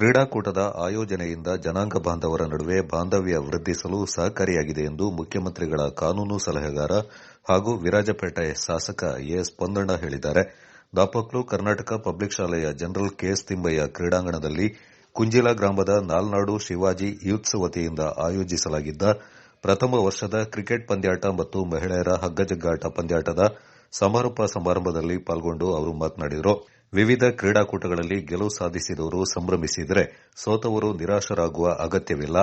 ಕ್ರೀಡಾಕೂಟದ ಆಯೋಜನೆಯಿಂದ ಜನಾಂಗ ಬಾಂಧವರ ನಡುವೆ ಬಾಂಧವ್ಯ ವೃದ್ಧಿಸಲು ಸಹಕಾರಿಯಾಗಿದೆ ಎಂದು ಮುಖ್ಯಮಂತ್ರಿಗಳ ಕಾನೂನು ಸಲಹೆಗಾರ ಹಾಗೂ ವಿರಾಜಪೇಟೆ ಶಾಸಕ ಎಸ್ ಪೊಂದಣ್ಣ ಹೇಳಿದ್ದಾರೆ. ದಾಪಕ್ಲು ಕರ್ನಾಟಕ ಪಬ್ಲಿಕ್ ಶಾಲೆಯ ಜನರಲ್ ಕೆಎಸ್ ತಿಮ್ಮಯ್ಯ ಕ್ರೀಡಾಂಗಣದಲ್ಲಿ ಕುಂಜಿಲ ಗ್ರಾಮದ ನಾಲ್ನಾಡು ಶಿವಾಜಿ ಯೂತ್ಸ್ ವತಿಯಿಂದ ಆಯೋಜಿಸಲಾಗಿದ್ದ ಪ್ರಥಮ ವರ್ಷದ ಕ್ರಿಕೆಟ್ ಪಂದ್ಯಾಟ ಮತ್ತು ಮಹಿಳೆಯರ ಹಗ್ಗಜಗ್ಗಾಟ ಪಂದ್ಯಾಟದ ಸಮಾರೋಪ ಸಮಾರಂಭದಲ್ಲಿ ಪಾಲ್ಗೊಂಡು ಅವರು ಮಾತನಾಡಿದರು. ವಿವಿಧ ಕ್ರೀಡಾಕೂಟಗಳಲ್ಲಿ ಗೆಲುವು ಸಾಧಿಸಿದವರು ಸಂಭ್ರಮಿಸಿದರೆ ಸೋತವರು ನಿರಾಶರಾಗುವ ಅಗತ್ಯವಿಲ್ಲ.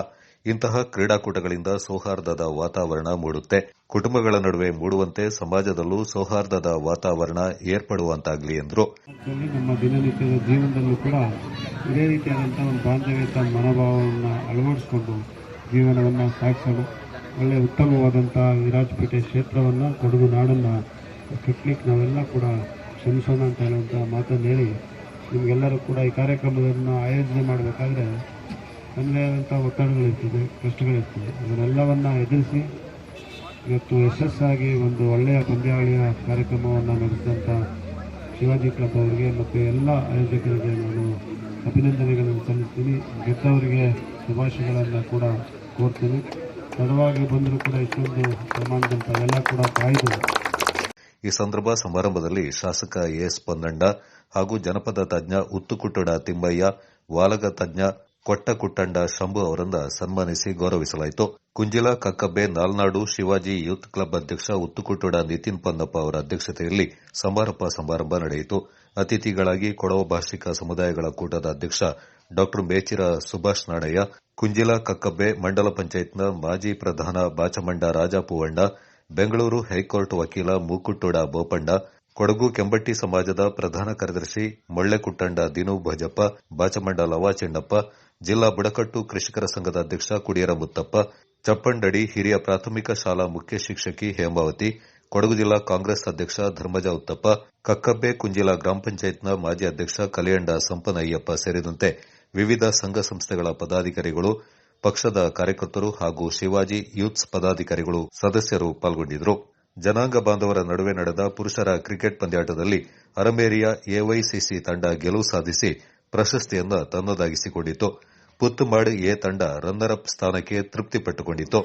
ಇಂತಹ ಕ್ರೀಡಾಕೂಟಗಳಿಂದ ಸೌಹಾರ್ದದ ವಾತಾವರಣ ಮೂಡುತ್ತೆ. ಕುಟುಂಬಗಳ ನಡುವೆ ಮೂಡುವಂತೆ ಸಮಾಜದಲ್ಲೂ ಸೌಹಾರ್ದದ ವಾತಾವರಣ ಏರ್ಪಡುವಂತಾಗಲಿ ಎಂದರು. ನಮ್ಮ ದಿನನಿತ್ಯದ ಜೀವನದಲ್ಲೂ ಕೂಡ ಇದೇ ರೀತಿಯಾದಂಥ ಒಂದು ಬಾಂಧವ್ಯತ ಮನೋಭಾವವನ್ನು ಅಳವಡಿಸಿಕೊಂಡು ಜೀವನವನ್ನು ಸಾಗಿಸಲು ಒಳ್ಳೆಯ ಉತ್ತಮವಾದಂಥ ವಿರಾಜಪೇಟೆ ಕ್ಷೇತ್ರವನ್ನು ಕೊಡಗು ನಾಡನ್ನು ಕಟ್ಟಲಿಕ್ಕೆ ನಾವೆಲ್ಲ ಕೂಡ ಶ್ರಮಿಸೋಣ ಅಂತ ಹೇಳುವಂಥ ಮಾತನ್ನು ಹೇಳಿ ನಿಮಗೆಲ್ಲರೂ ಕೂಡ ಈ ಕಾರ್ಯಕ್ರಮವನ್ನು ಆಯೋಜನೆ ಮಾಡಬೇಕಾದ್ರೆ ತನ್ನದೇ ಆದಂಥ ಒತ್ತಡಗಳಿರ್ತದೆ, ಕಷ್ಟಗಳಿರ್ತದೆ. ಅದನ್ನೆಲ್ಲವನ್ನು ಎದುರಿಸಿ ಇವತ್ತು ಯಶಸ್ಸಾಗಿ ಒಂದು ಒಳ್ಳೆಯ ಪಂದ್ಯಾವಳಿಯ ಕಾರ್ಯಕ್ರಮವನ್ನು ನಡೆಸಿದಂಥ ಶಿವಾಜಿ ಕ್ಲಬ್ ಅವರಿಗೆ ಮತ್ತು ಎಲ್ಲ ಆಯೋಜಕರಿಗೆ ನಾನು ಅಭಿನಂದನೆಗಳನ್ನು ಸಲ್ಲಿಸ್ತೀನಿ. ಗೆದ್ದವರಿಗೆ ಶುಭಾಶಯಗಳನ್ನು ಕೂಡ ಕೋರ್ತೀನಿ. ತಡವಾಗಿ ಬಂದರೂ ಕೂಡ ಇಷ್ಟೊಂದು ಪ್ರಮಾಣದಂಥ ಎಲ್ಲ ಕೂಡ ಕಾಯ್ದು ಈ ಸಂದರ್ಭ ಸಮಾರಂಭದಲ್ಲಿ ಶಾಸಕ ಎಸ್ ಪೊನ್ನಣ್ಣ ಹಾಗೂ ಜನಪದ ತಜ್ಞ ಉತ್ತುಕುಟ್ಟಡ ತಿಮ್ಮಯ್ಯ, ವಾಲಗ ತಜ್ಞ ಕೊಟ್ಟಕುಟ್ಟಂಡ ಶಂಭು ಅವರನ್ನ ಸನ್ಮಾನಿಸಿ ಗೌರವಿಸಲಾಯಿತು. ಕುಂಜಿಲ, ಕಕ್ಕಬ್ಬೆ, ನಾಲ್ನಾಡು, ಶಿವಾಜಿ ಯೂತ್ ಕ್ಲಬ್ ಅಧ್ಯಕ್ಷ ಉತ್ತುಕುಟ್ಟಡ ನಿತಿನ್ ಪನ್ನಪ್ಪ ಅವರ ಅಧ್ಯಕ್ಷತೆಯಲ್ಲಿ ಸಮಾರೋಪ ಸಮಾರಂಭ ನಡೆಯಿತು. ಅತಿಥಿಗಳಾಗಿ ಕೊಡವ ಭಾಷಿಕ ಸಮುದಾಯಗಳ ಕೂಟದ ಅಧ್ಯಕ್ಷ ಡಾ. ಮೇಚಿರ ಸುಭಾಷ್ ನಾಣಯ್ಯ, ಕುಂಜಿಲ, ಕಕ್ಕಬ್ಬೆ ಮಂಡಲ ಪಂಚಾಯತ್ನ ಮಾಜಿ ಪ್ರಧಾನ ಬಾಚಮಂಡ ರಾಜಾಪೂವಣ್ಣ ಬೆಂಗಳೂರು ಹೈಕೋರ್ಟ್ ವಕೀಲ ಮೂಕುಟ್ಟೋಡ ಬೋಪಣ್ಣ, ಕೊಡಗು ಕೆಂಬಟ್ಟಿ ಸಮಾಜದ ಪ್ರಧಾನ ಕಾರ್ಯದರ್ಶಿ ಮೊಳ್ಳೆಕುಟ್ಟಂಡ ದಿನು ಭಜಪ್ಪ, ಬಾಚಮಂಡ ಲವಾಚೆಣ್ಣಪ್ಪ ಜಿಲ್ಲಾ ಬುಡಕಟ್ಟು ಕೃಷಿಕರ ಸಂಘದ ಅಧ್ಯಕ್ಷ ಕುಡಿಯರ ಮುತ್ತಪ್ಪ, ಚಪ್ಪಂಡಡಿ ಹಿರಿಯ ಪ್ರಾಥಮಿಕ ಶಾಲಾ ಮುಖ್ಯ ಶಿಕ್ಷಕಿ ಹೇಮಾವತಿ, ಕೊಡಗು ಜಿಲ್ಲಾ ಕಾಂಗ್ರೆಸ್ ಅಧ್ಯಕ್ಷ ಧರ್ಮಜ ಉತ್ತಪ್ಪ, ಕಕ್ಕಬ್ಬೆ ಕುಂಜಿಲ ಗ್ರಾಮ ಪಂಚಾಯತ್ನ ಮಾಜಿ ಅಧ್ಯಕ್ಷ ಕಲಿಯಂಡ ಸಂಪನಯ್ಯಪ್ಪ ಸೇರಿದಂತೆ ವಿವಿಧ ಸಂಘ ಸಂಸ್ಥೆಗಳ ಪದಾಧಿಕಾರಿಗಳು ಪಕ್ಷದ ಕಾರ್ಯಕರ್ತರು ಹಾಗೂ ಶಿವಾಜಿ ಯೂತ್ಸ್ ಪದಾಧಿಕಾರಿಗಳು ಸದಸ್ಯರು ಪಾಲ್ಗೊಂಡಿದ್ದರು. ಜನಾಂಗ ಬಾಂಧವರ ನಡುವೆ ನಡೆದ ಪುರುಷರ ಕ್ರಿಕೆಟ್ ಪಂದ್ಯಾಟದಲ್ಲಿ ಅರಮೇರಿಯ ಎವೈಸಿಸಿ ತಂಡ ಗೆಲುವು ಸಾಧಿಸಿ ಪ್ರಶಸ್ತಿಯನ್ನು ತನ್ನದಾಗಿಸಿಕೊಂಡಿತು ಪುತ್ತುಮಾಡ್ ಎ ತಂಡ ರನ್ನರ್ ಅಪ್ ಸ್ಥಾನಕ್ಕೆ ತೃಪ್ತಿಪಟ್ಟುಕೊಂಡಿತು